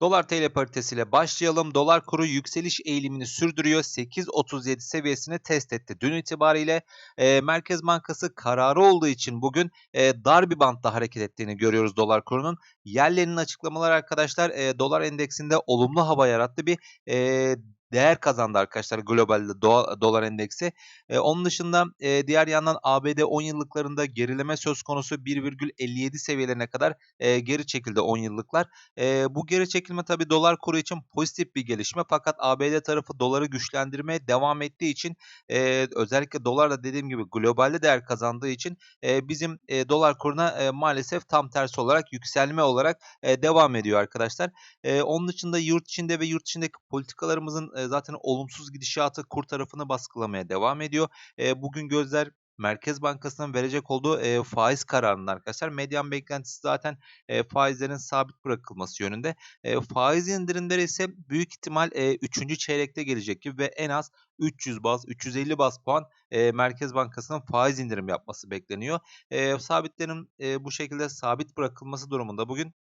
Dolar TL paritesiyle başlayalım. Dolar kuru yükseliş eğilimini sürdürüyor. 8.37 seviyesini test etti. Dün itibariyle e, Merkez Bankası kararı olduğu için bugün e, dar bir bantta hareket ettiğini görüyoruz dolar kurunun. Yerlerinin açıklamaları arkadaşlar e, dolar endeksinde olumlu hava yarattı. Bir e, değer kazandı arkadaşlar globalde do dolar endeksi. E, onun dışında e, diğer yandan ABD 10 yıllıklarında gerileme söz konusu 1,57 seviyelerine kadar e, geri çekildi 10 yıllıklar. Bu geri çekilme tabi dolar kuru için pozitif bir gelişme fakat ABD tarafı doları güçlendirmeye devam ettiği için özellikle dolar da dediğim gibi globalde değer kazandığı için bizim dolar kuruna maalesef tam tersi olarak yükselme olarak devam ediyor arkadaşlar. Onun dışında yurt içinde ve yurt dışındaki politikalarımızın zaten olumsuz gidişatı kur tarafını baskılamaya devam ediyor. Bugün gözler Merkez Bankası'nın verecek olduğu e, faiz kararında arkadaşlar. Medyan beklentisi zaten e, faizlerin sabit bırakılması yönünde. E, faiz indirimleri ise büyük ihtimal e, 3. çeyrekte gelecek gibi ve en az 300 baz, 350 baz puan e, Merkez Bankası'nın faiz indirim yapması bekleniyor. E, sabitlerin e, bu şekilde sabit bırakılması durumunda bugün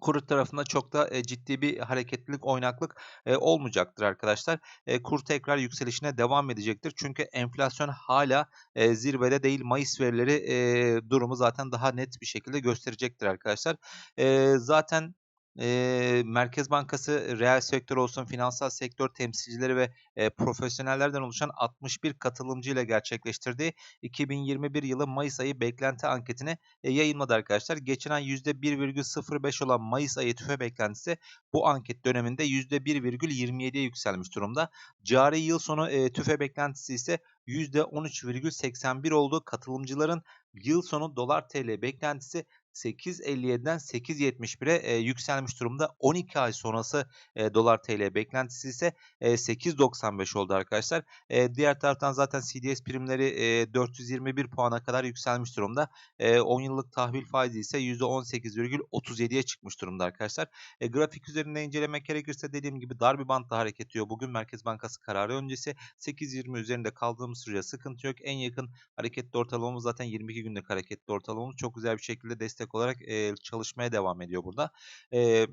kur tarafında çok da e, ciddi bir hareketlilik, oynaklık e, olmayacaktır arkadaşlar. E, kur tekrar yükselişine devam edecektir. Çünkü enflasyon hala e, zirvede değil. Mayıs verileri durumu zaten daha net bir şekilde gösterecektir arkadaşlar. Zaten e, Merkez Bankası reel sektör olsun, finansal sektör temsilcileri ve e, profesyonellerden oluşan 61 katılımcı ile gerçekleştirdiği 2021 yılı Mayıs ayı beklenti anketini e, yayınladı arkadaşlar. Geçen ay %1,05 olan Mayıs ayı tüfe beklentisi bu anket döneminde %1,27'ye yükselmiş durumda. Cari yıl sonu e, tüfe beklentisi ise %13,81 oldu. Katılımcıların yıl sonu dolar TL beklentisi 8.57'den 8.71'e e, yükselmiş durumda. 12 ay sonrası e, dolar TL beklentisi ise e, 8.95 oldu arkadaşlar. E, diğer taraftan zaten CDS primleri e, 421 puana kadar yükselmiş durumda. E, 10 yıllık tahvil faizi ise %18,37'ye çıkmış durumda arkadaşlar. E, grafik üzerinde incelemek gerekirse dediğim gibi dar bir bantta hareket ediyor. Bugün Merkez Bankası kararı öncesi 8.20 üzerinde kaldığımız sürece sıkıntı yok. En yakın hareketli ortalamamız zaten 22 günlük hareketli ortalamamız. Çok güzel bir şekilde destek destek olarak e, çalışmaya devam ediyor burada. E,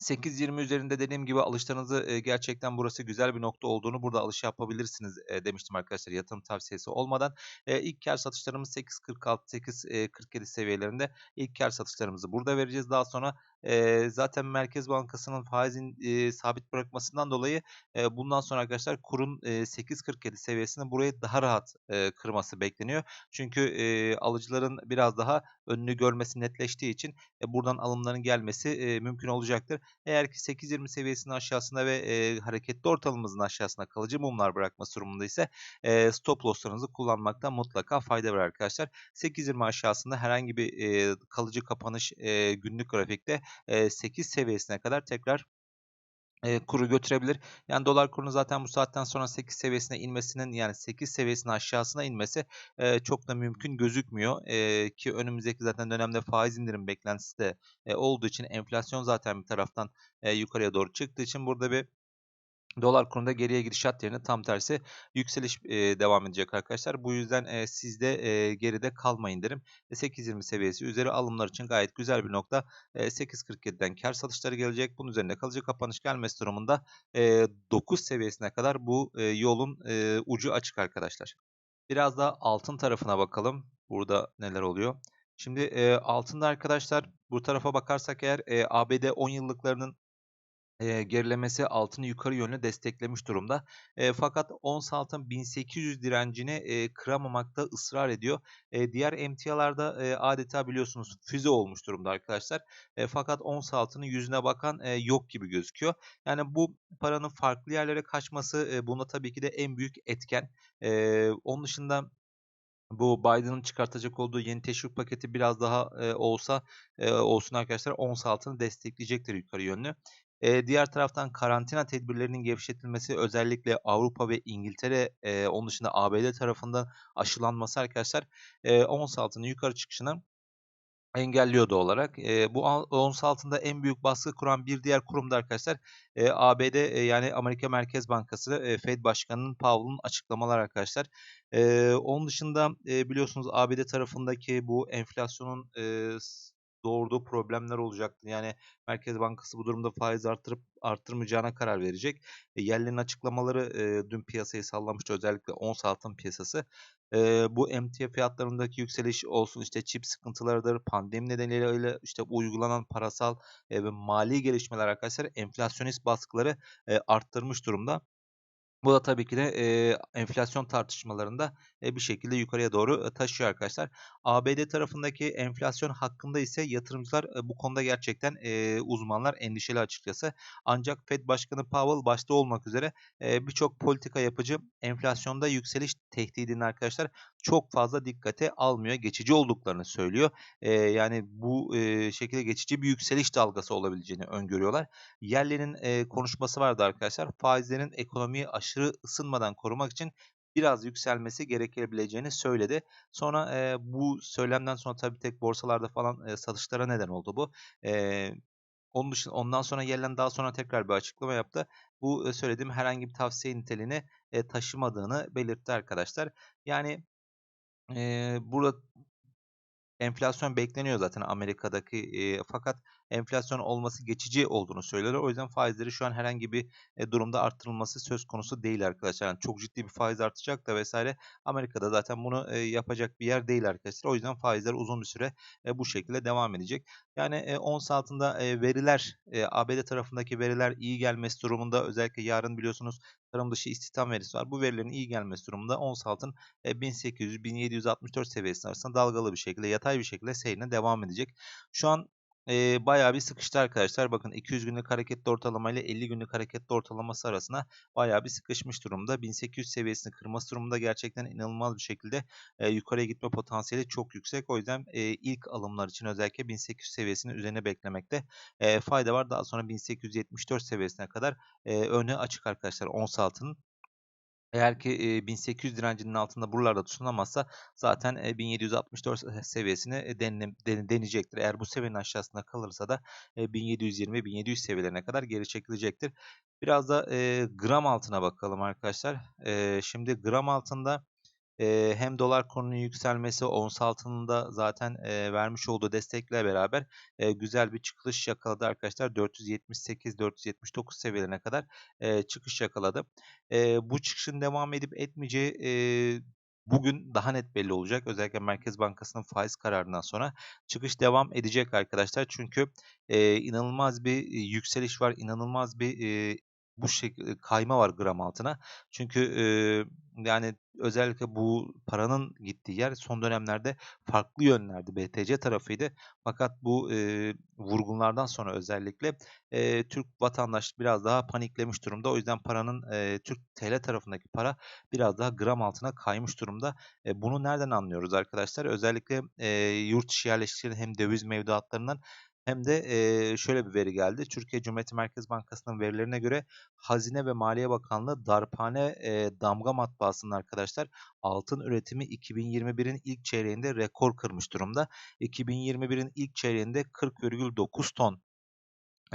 8-20 üzerinde dediğim gibi alışlarınızı e, gerçekten burası güzel bir nokta olduğunu burada alış yapabilirsiniz e, demiştim arkadaşlar yatırım tavsiyesi olmadan. E, ilk kar satışlarımız 8.46-8.47 seviyelerinde ilk kar satışlarımızı burada vereceğiz. Daha sonra e, zaten Merkez Bankası'nın faizin e, sabit bırakmasından dolayı e, bundan sonra arkadaşlar kurun e, 8.47 seviyesini burayı daha rahat e, kırması bekleniyor. Çünkü e, alıcıların biraz daha önünü görmesi netleştiği için e, buradan alımların gelmesi e, mümkün olacaktır. Eğer ki 8.20 seviyesinin aşağısında ve e, hareketli ortalamamızın aşağısında kalıcı mumlar bırakması durumunda ise e, stop losslarınızı kullanmakta mutlaka fayda var arkadaşlar. 8.20 aşağısında herhangi bir e, kalıcı kapanış e, günlük grafikte 8 seviyesine kadar tekrar e, kuru götürebilir. Yani dolar kurunun zaten bu saatten sonra 8 seviyesine inmesinin yani 8 seviyesinin aşağısına inmesi e, çok da mümkün gözükmüyor. E, ki önümüzdeki zaten dönemde faiz indirim beklentisi de e, olduğu için enflasyon zaten bir taraftan e, yukarıya doğru çıktığı için burada bir Dolar kurunda geriye gidişat yerine tam tersi yükseliş e, devam edecek arkadaşlar. Bu yüzden e, siz de e, geride kalmayın derim. E, 8.20 seviyesi üzeri alımlar için gayet güzel bir nokta. E, 8.47'den kar satışları gelecek. Bunun üzerinde kalıcı kapanış gelmesi durumunda e, 9 seviyesine kadar bu e, yolun e, ucu açık arkadaşlar. Biraz da altın tarafına bakalım. Burada neler oluyor. Şimdi e, altında arkadaşlar bu tarafa bakarsak eğer e, ABD 10 yıllıklarının e, gerilemesi altını yukarı yönlü desteklemiş durumda. E, fakat ons altın 1800 direncini e, kıramamakta ısrar ediyor. E, diğer emtialarda e, adeta biliyorsunuz füze olmuş durumda arkadaşlar. E, fakat ons altının yüzüne bakan e, yok gibi gözüküyor. Yani bu paranın farklı yerlere kaçması e, bunda tabii ki de en büyük etken. E, onun dışında bu Biden'ın çıkartacak olduğu yeni teşvik paketi biraz daha e, olsa e, olsun arkadaşlar ons altını destekleyecektir yukarı yönlü. E, diğer taraftan karantina tedbirlerinin gevşetilmesi özellikle Avrupa ve İngiltere e, onun dışında ABD tarafından aşılanması arkadaşlar e, ons altının yukarı çıkışını engelliyordu olarak. E, bu ons altında en büyük baskı kuran bir diğer kurum da arkadaşlar e, ABD e, yani Amerika Merkez Bankası e, Fed Başkanı'nın Powell'ın açıklamaları arkadaşlar. E, onun dışında e, biliyorsunuz ABD tarafındaki bu enflasyonun e, doğurduğu problemler olacaktı. Yani Merkez Bankası bu durumda faiz arttırıp arttırmayacağına karar verecek. E, yerlerin açıklamaları e, dün piyasayı sallamıştı özellikle ons altın piyasası. E, bu emtia fiyatlarındaki yükseliş olsun işte çip sıkıntılarıdır, pandemi nedeniyle işte uygulanan parasal e, ve mali gelişmeler arkadaşlar enflasyonist baskıları e, arttırmış durumda. Bu da tabii ki de e, enflasyon tartışmalarında e, bir şekilde yukarıya doğru e, taşıyor arkadaşlar. ABD tarafındaki enflasyon hakkında ise yatırımcılar e, bu konuda gerçekten e, uzmanlar endişeli açıkçası. Ancak Fed Başkanı Powell başta olmak üzere e, birçok politika yapıcı enflasyonda yükseliş tehdidini arkadaşlar çok fazla dikkate almıyor. Geçici olduklarını söylüyor. E, yani bu e, şekilde geçici bir yükseliş dalgası olabileceğini öngörüyorlar. Yerlerin e, konuşması vardı arkadaşlar. Faizlerin ekonomiyi aşırı ısınmadan korumak için biraz yükselmesi gerekebileceğini söyledi. Sonra e, bu söylemden sonra tabii tek borsalarda falan e, satışlara neden oldu bu. E, onun dışında ondan sonra Yellen daha sonra tekrar bir açıklama yaptı. Bu e, söylediğim herhangi bir tavsiye niteliğini e, taşımadığını belirtti arkadaşlar. Yani e, burada enflasyon bekleniyor zaten Amerika'daki e, fakat enflasyon olması geçici olduğunu söylüyorlar. O yüzden faizleri şu an herhangi bir e, durumda arttırılması söz konusu değil arkadaşlar. Yani çok ciddi bir faiz artacak da vesaire. Amerika'da zaten bunu e, yapacak bir yer değil arkadaşlar. O yüzden faizler uzun bir süre e, bu şekilde devam edecek. Yani e, ons altında e, veriler ABD tarafındaki veriler iyi gelmesi durumunda özellikle yarın biliyorsunuz tarım dışı istihdam verisi var. Bu verilerin iyi gelmesi durumunda ons altın e, 1800-1764 seviyesi arasında dalgalı bir şekilde yatay bir şekilde seyrine devam edecek. Şu an e, bayağı bir sıkıştı arkadaşlar. Bakın 200 günlük hareketli ortalama ile 50 günlük hareketli ortalaması arasına bayağı bir sıkışmış durumda. 1800 seviyesini kırması durumunda gerçekten inanılmaz bir şekilde e, yukarıya gitme potansiyeli çok yüksek. O yüzden e, ilk alımlar için özellikle 1800 seviyesinin üzerine beklemekte e, fayda var. Daha sonra 1874 seviyesine kadar e, önü açık arkadaşlar ons altının. Eğer ki e, 1800 direncinin altında buralarda tutunamazsa zaten e, 1764 seviyesini e, denle, den, deneyecektir. Eğer bu seviyenin aşağısında kalırsa da e, 1720-1700 seviyelerine kadar geri çekilecektir. Biraz da gram altına bakalım arkadaşlar. Şimdi gram altında hem dolar kurunun yükselmesi ons altında zaten vermiş olduğu destekle beraber güzel bir çıkış yakaladı arkadaşlar. 478-479 seviyelerine kadar çıkış yakaladı. Bu çıkışın devam edip etmeyeceği bugün daha net belli olacak. Özellikle Merkez Bankası'nın faiz kararından sonra çıkış devam edecek arkadaşlar. Çünkü inanılmaz bir yükseliş var, inanılmaz bir bu şekilde kayma var gram altına. Çünkü e, yani özellikle bu paranın gittiği yer son dönemlerde farklı yönlerdi. BTC tarafıydı. Fakat bu e, vurgunlardan sonra özellikle e, Türk vatandaş biraz daha paniklemiş durumda. O yüzden paranın e, Türk TL tarafındaki para biraz daha gram altına kaymış durumda. E, bunu nereden anlıyoruz arkadaşlar? Özellikle e, yurt dışı yerleşiklerin hem döviz mevduatlarından hem de şöyle bir veri geldi. Türkiye Cumhuriyet Merkez Bankası'nın verilerine göre Hazine ve Maliye Bakanlığı darphane e, damga matbaasının arkadaşlar altın üretimi 2021'in ilk çeyreğinde rekor kırmış durumda. 2021'in ilk çeyreğinde 40,9 ton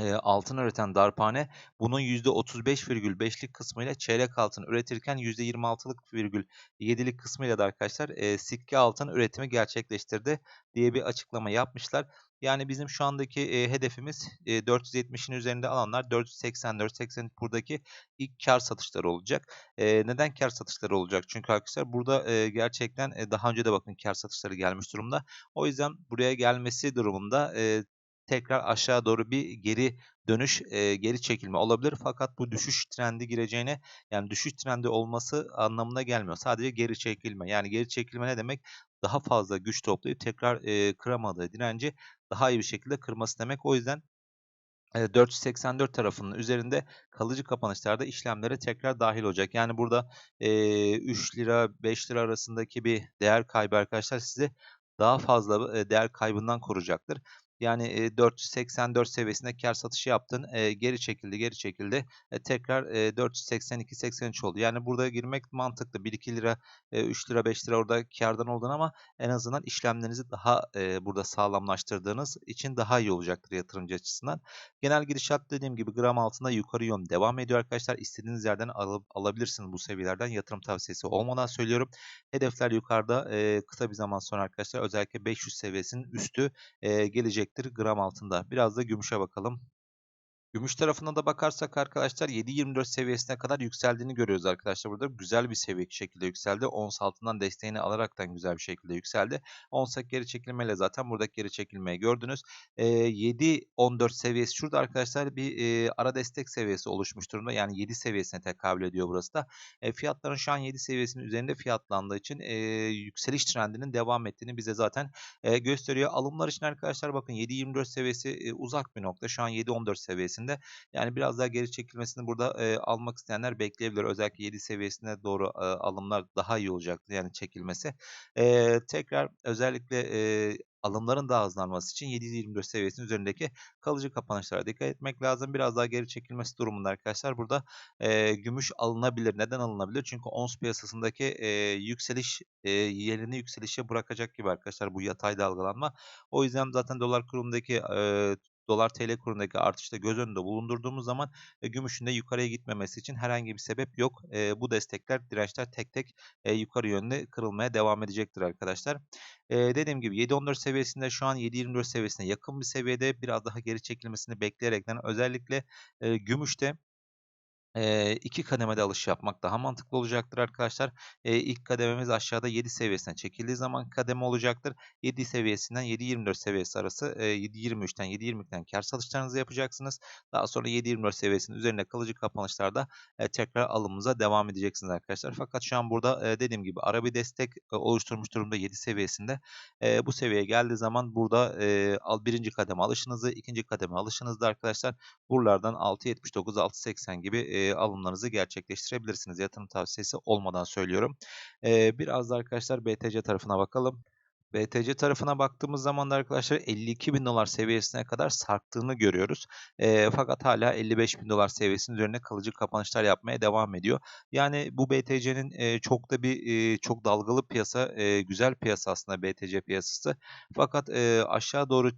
altın üreten darphane bunun %35,5'lik kısmıyla çeyrek altın üretirken %26'lık virgül 7'lik kısmıyla da arkadaşlar e, sikke altın üretimi gerçekleştirdi diye bir açıklama yapmışlar. Yani bizim şu andaki e, hedefimiz e, 470'in üzerinde alanlar 484 80 buradaki ilk kar satışları olacak. E, neden kar satışları olacak? Çünkü arkadaşlar burada e, gerçekten e, daha önce de bakın kar satışları gelmiş durumda. O yüzden buraya gelmesi durumunda e, tekrar aşağı doğru bir geri dönüş, e, geri çekilme olabilir. Fakat bu düşüş trendi gireceğine yani düşüş trendi olması anlamına gelmiyor. Sadece geri çekilme. Yani geri çekilme ne demek? Daha fazla güç toplayıp tekrar e, kıramadığı direnci daha iyi bir şekilde kırması demek. O yüzden Eee, 484 tarafının üzerinde kalıcı kapanışlarda işlemlere tekrar dahil olacak. Yani burada eee, 3 lira 5 lira arasındaki bir değer kaybı arkadaşlar sizi daha fazla değer kaybından koruyacaktır. Yani eee, 484 seviyesinde kar satışı yaptın. geri çekildi, geri çekildi. E, tekrar eee, 482-83 oldu. Yani burada girmek mantıklı. 1-2 lira, eee, 3 lira, 5 lira orada kardan oldun ama en azından işlemlerinizi daha burada sağlamlaştırdığınız için daha iyi olacaktır yatırımcı açısından. Genel gidişat dediğim gibi gram altında yukarı yön devam ediyor arkadaşlar. İstediğiniz yerden alıp alabilirsiniz bu seviyelerden. Yatırım tavsiyesi olmadan söylüyorum. Hedefler yukarıda kısa bir zaman sonra arkadaşlar özellikle 500 seviyesinin üstü eee, gelecektir gram altında. Biraz da gümüşe bakalım. Gümüş tarafına da bakarsak arkadaşlar 7.24 seviyesine kadar yükseldiğini görüyoruz arkadaşlar. Burada güzel bir seviye şekilde yükseldi. Ons altından desteğini alaraktan güzel bir şekilde yükseldi. Onsa geri çekilmeyle zaten buradaki geri çekilmeyi gördünüz. E, 7.14 seviyesi şurada arkadaşlar bir e, ara destek seviyesi oluşmuş durumda. Yani 7 seviyesine tekabül ediyor burası da. E, fiyatların şu an 7 seviyesinin üzerinde fiyatlandığı için e, yükseliş trendinin devam ettiğini bize zaten e, gösteriyor. Alımlar için arkadaşlar bakın 7.24 seviyesi e, uzak bir nokta. Şu an 7.14 seviyesinde. Yani biraz daha geri çekilmesini burada e, almak isteyenler bekleyebilir. Özellikle 7 seviyesine doğru e, alımlar daha iyi olacaktır yani çekilmesi. E, tekrar özellikle e, alımların daha hızlanması için 7.24 seviyesinin üzerindeki kalıcı kapanışlara dikkat etmek lazım. Biraz daha geri çekilmesi durumunda arkadaşlar burada e, gümüş alınabilir. Neden alınabilir? Çünkü ons piyasasındaki e, yükseliş e, yerini yükselişe bırakacak gibi arkadaşlar bu yatay dalgalanma. O yüzden zaten dolar kurumundaki e, dolar TL kurundaki artışta göz önünde bulundurduğumuz zaman e, gümüşün de yukarıya gitmemesi için herhangi bir sebep yok. E, bu destekler, dirençler tek tek e, yukarı yönde kırılmaya devam edecektir arkadaşlar. E, dediğim gibi 7.14 seviyesinde şu an 7.24 seviyesine yakın bir seviyede biraz daha geri çekilmesini bekleyerekten özellikle e, gümüşte e, iki kademede alış yapmak daha mantıklı olacaktır arkadaşlar. E, ilk kadememiz aşağıda 7 seviyesine çekildiği zaman kademe olacaktır. 7 seviyesinden 7.24 seviyesi arası e, 7.23'ten 7.20'den kar satışlarınızı yapacaksınız. Daha sonra 7.24 seviyesinin üzerinde kalıcı kapanışlarda e, tekrar alımımıza devam edeceksiniz arkadaşlar. Fakat şu an burada e, dediğim gibi ara bir destek e, oluşturmuş durumda 7 seviyesinde. E, bu seviyeye geldiği zaman burada e, al birinci kademe alışınızı, ikinci kademe alışınızda arkadaşlar buralardan 6.79, 6.80 gibi e, alımlarınızı gerçekleştirebilirsiniz. Yatırım tavsiyesi olmadan söylüyorum. E, biraz da arkadaşlar BTC tarafına bakalım. BTC tarafına baktığımız zaman da arkadaşlar 52 bin dolar seviyesine kadar sarktığını görüyoruz. E, fakat hala 55 bin dolar seviyesinin üzerine kalıcı kapanışlar yapmaya devam ediyor. Yani bu BTC'nin e, çok da bir e, çok dalgalı piyasa, e, güzel piyasa aslında BTC piyasası. Fakat e, aşağı doğru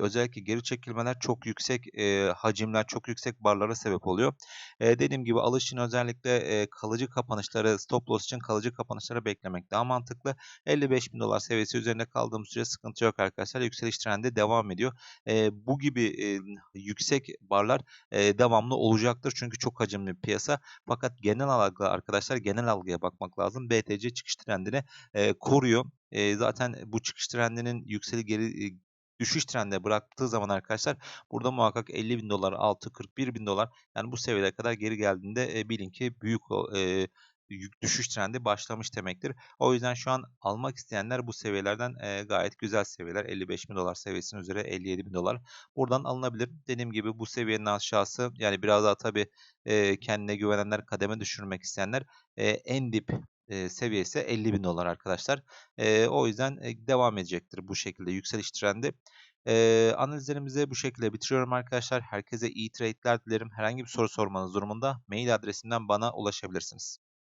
özellikle geri çekilmeler çok yüksek e, hacimler, çok yüksek barlara sebep oluyor. E, dediğim gibi alış için özellikle e, kalıcı kapanışları, stop loss için kalıcı kapanışları beklemek daha mantıklı. 55 bin dolar seviyesi üzerinde kaldığımız süre sıkıntı yok arkadaşlar. Yükseliş trendi devam ediyor. E, bu gibi e, yüksek barlar e, devamlı olacaktır. Çünkü çok hacimli bir piyasa. Fakat genel algı arkadaşlar genel algıya bakmak lazım. BTC çıkış trendini e, koruyor. E, zaten bu çıkış trendinin yükseli geri düşüş trendine bıraktığı zaman arkadaşlar burada muhakkak 50 bin dolar altı 41 bin dolar yani bu seviyelere kadar geri geldiğinde e, bilin ki büyük e, düşüş trendi başlamış demektir. O yüzden şu an almak isteyenler bu seviyelerden e, gayet güzel seviyeler. 55 bin dolar seviyesinin üzeri 57 bin dolar. Buradan alınabilir. Dediğim gibi bu seviyenin aşağısı yani biraz daha tabii e, kendine güvenenler kademe düşürmek isteyenler e, en dip e, seviyesi 50 bin dolar arkadaşlar. E, o yüzden e, devam edecektir bu şekilde yükseliş trendi. E, analizlerimizi bu şekilde bitiriyorum arkadaşlar. Herkese iyi trade'ler dilerim. Herhangi bir soru sormanız durumunda mail adresimden bana ulaşabilirsiniz.